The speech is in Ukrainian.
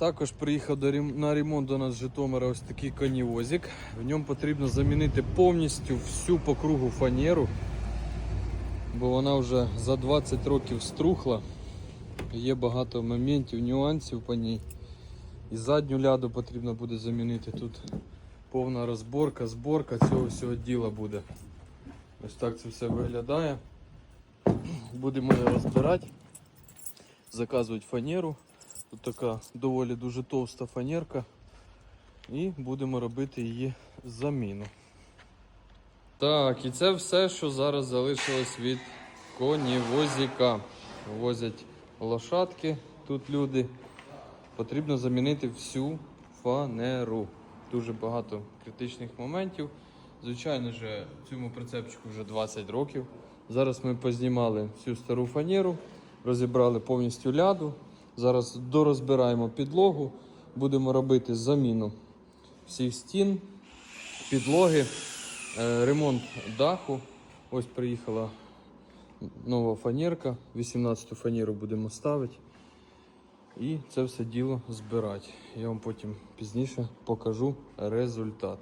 Також приїхав до на ремонт до нас з Житомира ось такий конівозик. В ньому потрібно замінити повністю всю по кругу фанеру, бо вона вже за 20 років струхла. Є багато моментів, нюансів по ній. І задню ляду потрібно буде замінити. Тут повна розборка, зборка цього всього діла буде. Ось так це все виглядає. Будемо її розбирати, заказувати фанеру. Тут така доволі дуже товста фанерка. І будемо робити її заміну. Так, і це все, що зараз залишилось від конівозіка. Возять лошадки тут люди. Потрібно замінити всю фанеру. Дуже багато критичних моментів. Звичайно ж, цьому прицепчику вже 20 років. Зараз ми познімали всю стару фанеру, розібрали повністю ляду. Зараз дорозбираємо підлогу, будемо робити заміну всіх стін, підлоги, е, ремонт даху. Ось приїхала нова фанерка. 18-ту фанеру будемо ставити. І це все діло збирати. Я вам потім пізніше покажу результат.